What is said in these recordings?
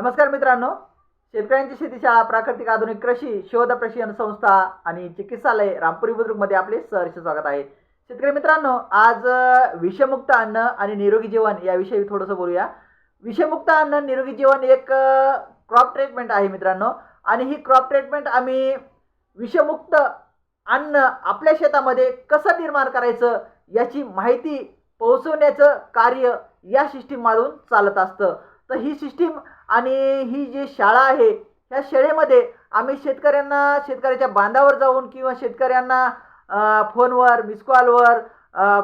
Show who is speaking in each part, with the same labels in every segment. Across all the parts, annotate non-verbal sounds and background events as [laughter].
Speaker 1: नमस्कार मित्रांनो. शेतकऱ्यांची शेतीशाळा प्राकृतिक आधुनिक कृषी शोध प्रशिक्षण संस्था आणि चिकित्सालय रामपुरी बुद्रुकमध्ये आपले सहर्ष स्वागत आहे. शेतकरी मित्रांनो आज विषमुक्त अन्न आणि निरोगी जीवन याविषयी थोडंसं बोलूया. विषमुक्त अन्न निरोगी जीवन एक क्रॉप ट्रीटमेंट आहे मित्रांनो. आणि ही क्रॉप ट्रीटमेंट आम्ही विषमुक्त अन्न आपल्या शेतामध्ये कसं निर्माण करायचं याची माहिती पोहोचवण्याचं कार्य या सिस्टीममधून चालत असतं. तर ही सिस्टीम आणि ही जी शाळा आहे ह्या शाळेमध्ये आम्ही शेतकऱ्यांना शेतकऱ्याच्या बांधावर जाऊन किंवा शेतकऱ्यांना फोनवर मिस कॉलवर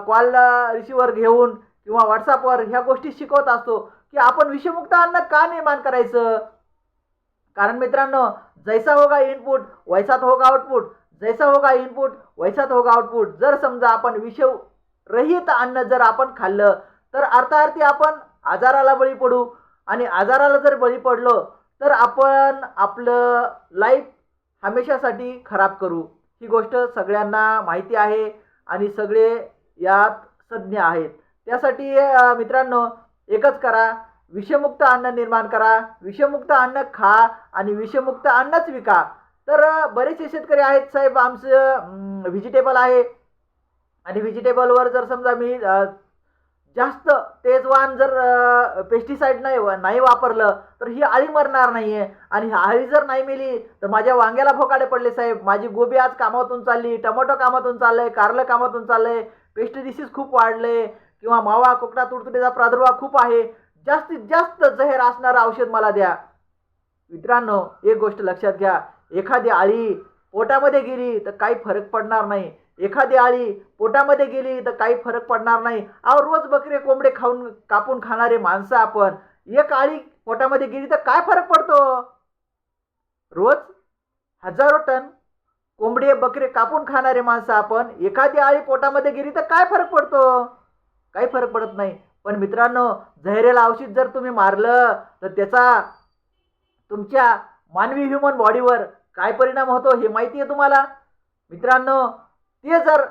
Speaker 1: कॉल रिसिव्हर घेऊन किंवा व्हॉट्सअपवर ह्या गोष्टी शिकवत असतो की आपण विषमुक्त अन्न का निर्माण करायचं? कारण मित्रांनो जैसा होगा इनपुट वैसात होगा आउटपुट जैसा होगा इनपुट वैसात होगा आउटपुट जर समजा आपण विषरहित अन्न जर आपण खाल्लं तर अर्थार्थी आपण आजाराला बळी पडू आणि आजाराला जर बळी पडलो तर आपण आपलं लाईफ हमेशासाठी खराब करू. ही गोष्ट सगळ्यांना माहिती आहे आणि सगळे यात सज्ञ आहेत. त्यासाठी मित्रांनो एकच करा. विषमुक्त अन्न निर्माण करा. विषमुक्त अन्न खा आणि विषमुक्त अन्नच विका. तर बरेचसे शेतकरी आहेत साहेब आमचं व्हेजिटेबल आहे. आणि व्हेजिटेबलवर जर समजा मी जास्त तेजवान जर पेस्टिसाईड नाही नाही वापरलं तर ही आळी मरणार नाही आहे आणि ही आळी जर नाही मेली तर माझ्या वांग्याला भोकाडे पडले साहेब. माझी गोबी आज कामातून चालली टमॅटो कामातून चाललंय कारलं कामातून चाललंय पेस्ट डिसीज खूप वाढले किंवा मावा कोकडा तुडतुडीचा प्रादुर्भाव खूप आहे. जास्तीत जास्त जहेर असणारं औषध मला द्या. मित्रांनो एक गोष्ट लक्षात घ्या. एखादी आळी पोटामध्ये गेली तर काही फरक पडणार नाही. एखादी आळी पोटामध्ये गेली तर काही फरक पडणार नाही. अहो रोज बकरे कोंबडे खाऊन कापून खाणारे माणसं आपण. एक आळी पोटामध्ये गेली तर काय फरक पडतो? रोज हजारो टन कोंबडे बकरे कापून खाणारे माणसं आपण. एखादी आळी पोटामध्ये गेली तर काय फरक पडतो? काही फरक पडत नाही. पण मित्रांनो जहरेला औषध जर तुम्ही मारलं तर त्याचा तुमच्या मानवी ह्युमन बॉडीवर काय परिणाम होतो हे माहिती आहे तुम्हाला? मित्रांनो ते जर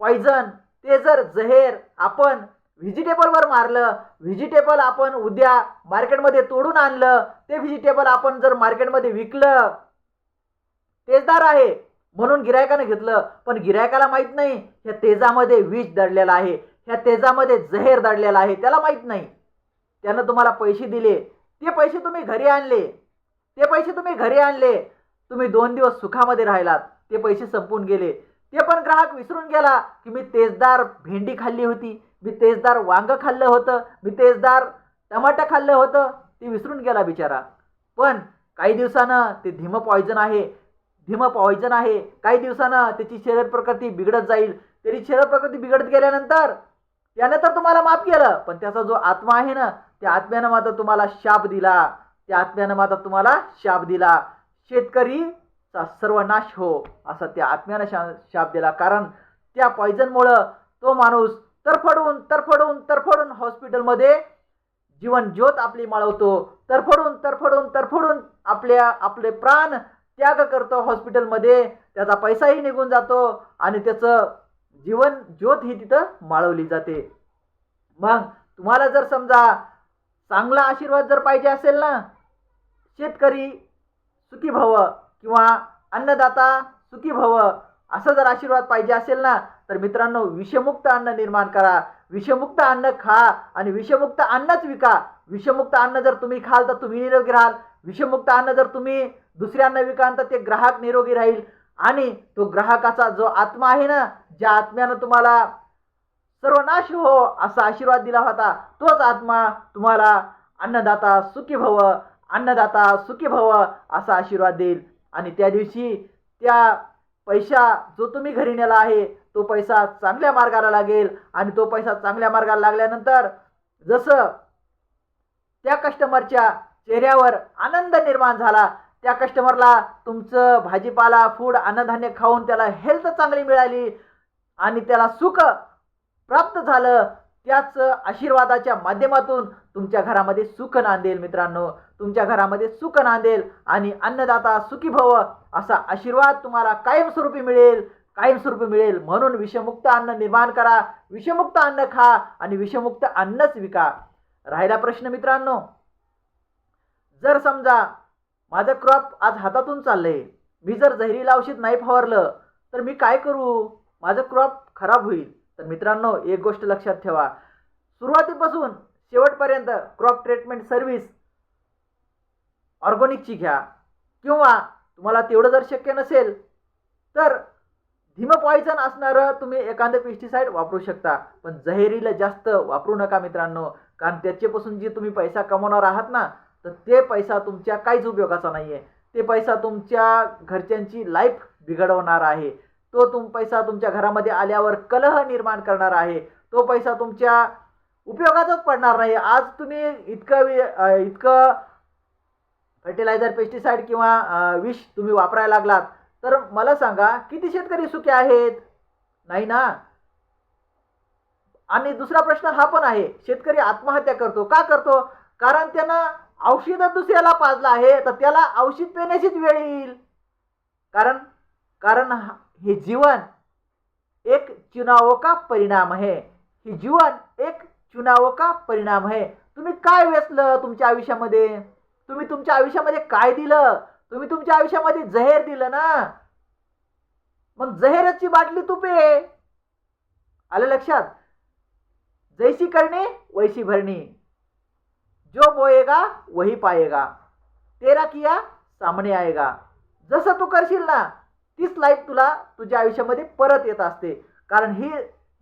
Speaker 1: पॉइझन ते जर जहेर आपण व्हेजिटेबलवर मारलं व्हेजिटेबल आपण उद्या मार्केटमध्ये तोडून आणलं ते व्हेजिटेबल आपण जर मार्केटमध्ये विकलं तेजदार आहे म्हणून गिरायकानं घेतलं. पण गिरायकाला माहीत नाही ह्या तेजामध्ये विष दडलेलं आहे ह्या तेजामध्ये जहेर दडलेला आहे त्याला माहीत नाही. त्यानं तुम्हाला पैसे दिले ते पैसे तुम्ही घरी आणले ते पैसे तुम्ही घरी आणले तुम्ही दोन दिवस सुखामध्ये राहिलात ते पैसे संपून गेले. ते पण ग्राहक विसरून गेला की मी तेजदार भेंडी खाल्ली होती मी तेजदार वांगं खाल्लं होतं मी तेजदार टमाटं खाल्लं होतं ते विसरून गेला बिचारा. पण काही दिवसानं ते धीमं पॉयझन आहे धीमं पॉयझन आहे. काही दिवसानं त्याची शरीर प्रकृती बिघडत जाईल. त्याची शरीर प्रकृती बिघडत गेल्यानंतर त्यानं तर तुम्हाला माफ केलं पण त्याचा जो आत्मा आहे ना त्या आत्म्यानं मात्र तुम्हाला शाप दिला. त्या आत्म्यानं मात्र तुम्हाला शाप दिला. शेतकरी चा सर्वनाश हो असा त्या आत्म्यानं शा शाप दिला. कारण त्या पॉयझनमुळं तो माणूस तरफडून तरफडून तरफडून हॉस्पिटलमध्ये जीवन ज्योत आपली माळवतो. तरफडून तरफडून तरफडून आपल्या आपले प्राण त्याग करतो हॉस्पिटलमध्ये त्याचा पैसाही निघून जातो आणि त्याचं जीवन ज्योत ही तिथं माळवली जाते. मग तुम्हाला जर समजा चांगला आशीर्वाद जर पाहिजे असेल ना शेतकरी सुखी भव किंवा अन्नदाता सुखी भव असं जर आशीर्वाद पाहिजे असेल ना तर मित्रांनो विषमुक्त अन्न निर्माण करा. विषमुक्त अन्न खा आणि विषमुक्त अन्नच विका. विषमुक्त अन्न जर तुम्ही खाल तर तुम्ही निरोगी राहाल. विषमुक्त अन्न जर तुम्ही दुसऱ्यांना विकाल तर ते ग्राहक निरोगी राहील. आणि तो ग्राहकाचा जो आत्मा आहे ना ज्या आत्म्यानं तुम्हाला सर्वनाश हो असा आशीर्वाद दिला होता तोच आत्मा तुम्हाला अन्नदाता सुखी भव अन्नदाता सुखी भव असा आशीर्वाद देईल. आणि त्या दिवशी त्या पैसा जो तुम्ही घरी नेला आहे तो पैसा चांगल्या मार्गाला लागेल. आणि तो पैसा चांगल्या मार्गाला लागल्यानंतर जसं त्या कस्टमरच्या चेहऱ्यावर आनंद निर्माण झाला त्या कस्टमरला तुमचं भाजीपाला फूड अन्नधान्य खाऊन त्याला हेल्थ चांगली मिळाली. आणि त्याला सुख प्राप्त झालं. त्याच आशीर्वादाच्या माध्यमातून तुमच्या घरामध्ये सुख नांदेल मित्रांनो. तुमच्या घरामध्ये सुख नांदेल आणि अन्नदाता सुखी भव असा आशीर्वाद तुम्हाला कायमस्वरूपी मिळेल. कायमस्वरूपी मिळेल म्हणून विषमुक्त अन्न निर्माण करा विषमुक्त अन्न खा आणि विषमुक्त अन्नच विका. राहिला प्रश्न मित्रांनो. जर समजा माझं क्रॉप आज हातातून चाललंय मी जर जहिरीला औषध नाही फवारलं तर मी काय करू? माझं क्रॉप खराब होईल. तर मित्रांनो एक गोष्ट लक्षात ठेवा. सुरुवातीपासून शेवटपर्यंत क्रॉप ट्रीटमेंट सर्व्हिस ऑर्गॅनिकची घ्या. किंवा तुम्हाला तेवढं जर शक्य नसेल तर धीम पॉयझन असणारं तुम्ही एखादं पेस्टिसाईड वापरू शकता. पण जहेरीला जास्त वापरू नका मित्रांनो कारण त्याच्यापासून जे तुम्ही पैसा कमवणार आहात ना तर ते पैसा तुमच्या काहीच उपयोगाचा नाही आहे ते पैसा तुमच्या घरच्यांची लाईफ बिघडवणार आहे. तो तुम पैसा तुमच्या घरामध्ये आल्यावर कलह निर्माण करणार आहे. तो पैसा तुमच्या उपयोगाचाच पडणार नाही. आज तुम्ही इतकं वि- इतकं फर्टिलायझर पेस्टिसाईड किंवा विष तुम्ही वापरायला लागलात. तर मला सांगा किती शेतकरी सुखी आहेत? नाही ना? आणि दुसरा प्रश्न हा पण आहे. शेतकरी आत्महत्या करतो. का करतो? कारण त्यानं औषध दुसऱ्याला पाजलं आहे तर त्याला औषध पिण्याचीच वेळ येईल. कारण कारण हे जीवन एक चुनाव का परिणाम आहे. हे जीवन एक चुनाव का परिणाम आहे. तुम्ही काय वेचलं तुमच्या आयुष्यामध्ये? तुम्ही तुमच्या आयुष्यामध्ये काय दिलं? तुम्ही तुमच्या आयुष्यामध्ये जहेर दिलं ना? मग जहेरची बाटली तुपे. आलं लक्षात? जैसी करणे वैसी भरणी. जो बोएगा वही पाएगा तेरा किया सामने आएगा. जसं तू करशील ना तीच लाईफ तुला तुझ्या आयुष्यामध्ये परत येत असते. कारण ही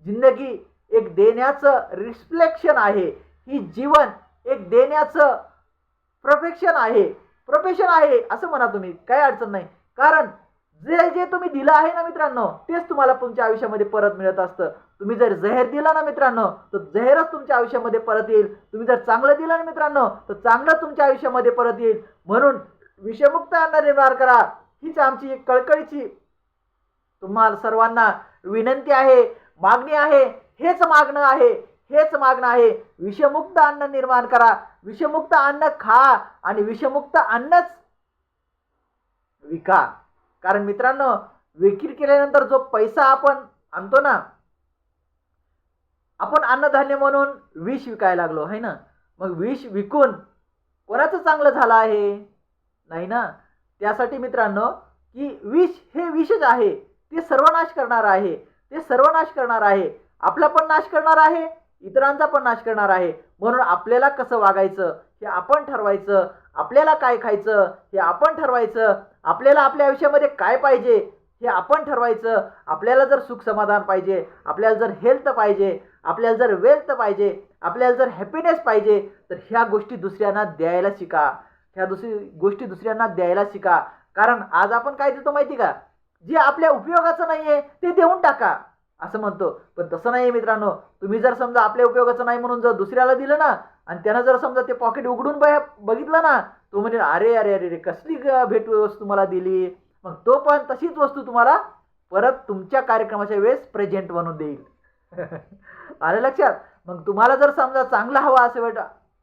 Speaker 1: जिंदगी एक देण्याचं रिफ्लेक्शन आहे. ही जीवन एक देण्याचं प्रोफेक्शन आहे. प्रोफेशन आहे असं म्हणा तुम्ही. काही अडचण नाही. कारण जे जे तुम्ही दिलं आहे ना मित्रांनो तेच तुम्हाला तुमच्या आयुष्यामध्ये परत मिळत असतं. तुम्ही जर जहेर दिला ना मित्रांनो तर जहेरच तुमच्या आयुष्यामध्ये परत येईल. तुम्ही जर चांगलं दिलं ना मित्रांनो तर चांगलं तुमच्या आयुष्यामध्ये परत येईल. म्हणून विषमुक्त अन्न निर्माण करा. हीच आमची एक कळकळीची तुम्हाला सर्वांना विनंती आहे मागणी आहे हेच मागणं आहे हेच मागणं आहे. विषमुक्त अन्न निर्माण करा विषमुक्त अन्न खा आणि विषमुक्त अन्नच विका. कारण मित्रांनो विक्री केल्यानंतर जो पैसा आपण आणतो ना आपण अन्नधान्य म्हणून विष विकायला लागलो आहे ना? मग विष विकून कोणाचं चांगलं झालं आहे? नाही ना? त्यासाठी मित्रांनो की विष हे विषच आहे. ते सर्वनाश करणार आहे. ते सर्वनाश करणार आहे. आपला पण नाश करणार आहे इतरांचा पण नाश करणार आहे. म्हणून आपल्याला कसं वागायचं? हे आपण ठरवायचं. आपल्याला काय खायचं? हे आपण ठरवायचं. आपल्याला आपल्या आयुष्यामध्ये काय पाहिजे? हे आपण ठरवायचं. आपल्याला जर सुख समाधान पाहिजे आपल्याला जर हेल्थ पाहिजे आपल्याला जर वेल्थ पाहिजे आपल्याला जर हॅपीनेस पाहिजे तर ह्या गोष्टी दुसऱ्यांना द्यायला शिका. ह्या दुसरी गोष्टी दुसऱ्यांना द्यायला शिका. कारण आज आपण काय देतो माहिती का? जे आपल्या उपयोगाचं नाही आहे ते देऊन टाका. असं म्हणतो. पण तसं नाही आहे मित्रांनो. तुम्ही जर समजा आपल्या उपयोगाचं नाही म्हणून जर दुसऱ्याला दिलं ना आणि त्यानं जर समजा ते पॉकेट उघडून बघ बघितलं ना तो म्हणजे अरे अरे अरे अरे कसली भेट वस्तू मला दिली? मग तो पण तशीच वस्तू तुम्हाला परत तुमच्या कार्यक्रमाच्या वेळेस प्रेझेंट बनवून देईल. [laughs] आलं लक्षात? मग तुम्हाला जर समजा चांगलं हवा असं वाट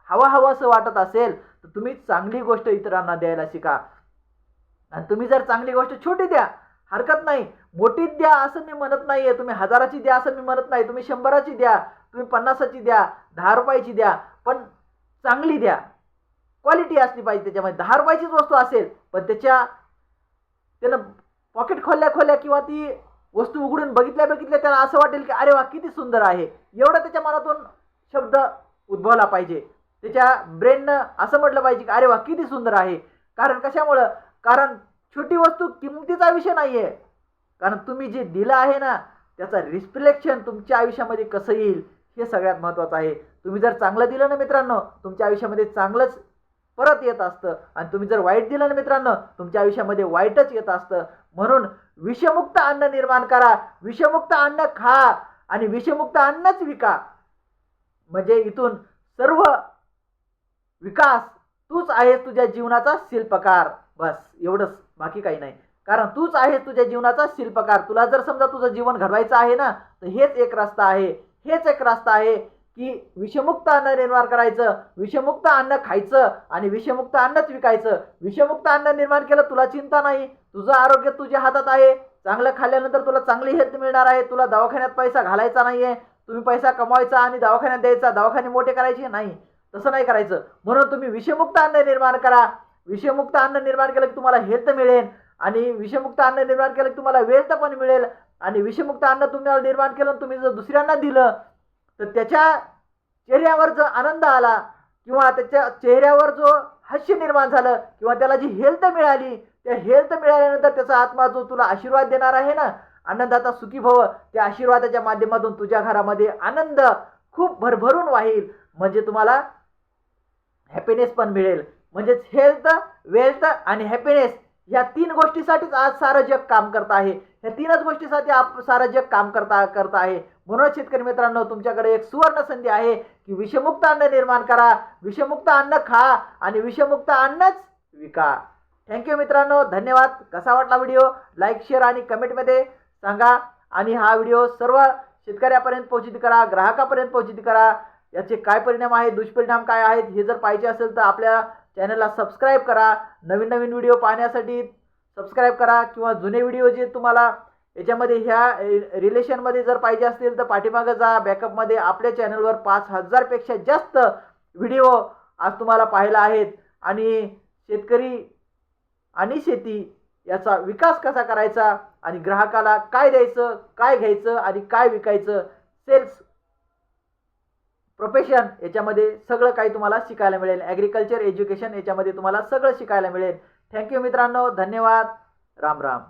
Speaker 1: हवा हवं असं वाटत असेल तर तुम्ही चांगली गोष्ट इतरांना द्यायला शिका. आणि तुम्ही जर चांगली गोष्ट छोटी द्या हरकत नाही. मोठीच द्या असं मी म्हणत नाहीये. तुम्ही हजाराची द्या असं मी म्हणत नाही. तुम्ही शंभराची द्या तुम्ही पन्नासाची द्या दहा रुपयाची द्या पण चांगली द्या. क्वालिटी असली पाहिजे त्याच्यामध्ये. दहा रुपयाचीच वस्तू असेल पण त्याच्या त्यानं पॉकेट खोलल्या खोलल्या किंवा ती वस्तू उघडून बघितल्या बघितल्या त्याला असं वाटेल की अरे वा किती सुंदर आहे. एवढं त्याच्या मनातून शब्द उद्भवला पाहिजे. त्याच्या ब्रेननं असं म्हटलं पाहिजे की अरे वा किती सुंदर आहे. कारण कशामुळं? कारण छोटी वस्तू किमतीचा विषय नाही आहे कारण तुम्ही जे दिलं आहे ना त्याचा रिफ्लेक्शन तुमच्या आयुष्यामध्ये कसं येईल हे सगळ्यात महत्त्वाचं आहे. तुम्ही जर चांगलं दिलं ना मित्रांनो तुमच्या आयुष्यामध्ये चांगलंच परत येत असतं. आणि तुम्ही जर वाईट दिलं ना मित्रांनो तुमच्या आयुष्यामध्ये वाईटच येत असतं. म्हणून विषमुक्त अन्न निर्माण करा. विषमुक्त अन्न खा आणि विषमुक्त अन्नच विका. म्हणजे इथून सर्व विकास तूच आहेस तुझ्या जीवनाचा शिल्पकार. बस एवढंच. बाकी काही नाही. कारण तूच आहेस तुझ्या जीवनाचा शिल्पकार. तुला जर समजा तुझं जीवन घडवायचं आहे ना तर हेच एक रस्ता आहे. हेच एक रस्ता आहे की विषमुक्त अन्न निर्माण करायचं विषमुक्त अन्न खायचं आणि विषमुक्त अन्नच विकायचं. विषमुक्त अन्न निर्माण केलं तुला चिंता नाही. तुझं आरोग्य तुझ्या हातात आहे. चांगलं खाल्ल्यानंतर तुला चांगली हेल्थ मिळणार आहे. तुला दवाखान्यात पैसा घालायचा नाही आहे तुम्ही पैसा कमवायचा आणि दवाखान्यात द्यायचा. दवाखाने मोठे करायचे? नाही. तसं नाही करायचं. म्हणून तुम्ही विषमुक्त अन्न निर्माण करा. विषमुक्त अन्न निर्माण केलं की तुम्हाला हेल्थ मिळेल आणि विषमुक्त अन्न निर्माण केलं की तुम्हाला वेल्थ पण मिळेल आणि विषमुक्त अन्न तुम्हाला निर्माण केलं तुम्ही जर दुसऱ्यांना दिलं तर त्याच्या चेहऱ्यावर जो आनंद आला किंवा त्याच्या चेहऱ्यावर जो हास्य निर्माण झालं किंवा त्याला जी हेल्थ मिळाली त्या हेल्थ मिळाल्यानंतर त्याचा आत्मा जो तुला आशीर्वाद देणार आहे ना आनंदाचा सुखी भव त्या आशीर्वादाच्या माध्यमातून तुझ्या घरामध्ये आनंद खूप भरभरून वाहील. म्हणजे तुम्हाला हॅपीनेस पण मिळेल. म्हणजेच हेल्थ वेल्थ आणि हॅपीनेस ह्या तीन गोष्टीसाठीच आज सारं जग काम करत आहे. ह्या तीनच गोष्टीसाठी आप सारं जग काम करता करत आहे. म्हणून शेतकरी मित्रांनो तुमच्याकडे एक सुवर्ण संधी आहे की विषमुक्त अन्न निर्माण करा विषमुक्त अन्न खा आणि विषमुक्त अन्नच विका. थँक्यू मित्रांनो धन्यवाद. कसा वाटला व्हिडिओ लाईक शेअर आणि कमेंटमध्ये सांगा. आणि हा व्हिडिओ सर्व शेतकऱ्यापर्यंत पोहोचित करा ग्राहकापर्यंत पोहोचित करा. याचे काय परिणाम आहेत दुष्परिणाम काय आहेत हे जर पाहिजे असेल तर आपल्या चॅनलला सबस्क्राईब करा. नवीन नवीन व्हिडिओ पाहण्यासाठी सबस्क्राईब करा किंवा जुने व्हिडिओ जे तुम्हाला याच्यामध्ये ह्या रिलेशनमध्ये जर पाहिजे असतील तर पाठीमागं जा. बॅकअपमध्ये आपल्या चॅनलवर पाच हजारपेक्षा जास्त व्हिडिओ आज तुम्हाला पाहायला आहेत. आणि शेतकरी आणि शेती याचा विकास कसा करायचा आणि ग्राहकाला काय द्यायचं काय घ्यायचं आणि काय विकायचं सेल्स प्रोफेशन याच्यामध्ये सगळं काही तुम्हाला शिकायला मिळेल. ॲग्रिकल्चर एज्युकेशन याच्यामध्ये तुम्हाला सगळं शिकायला मिळेल. थँक्यू मित्रांनो. धन्यवाद. राम राम.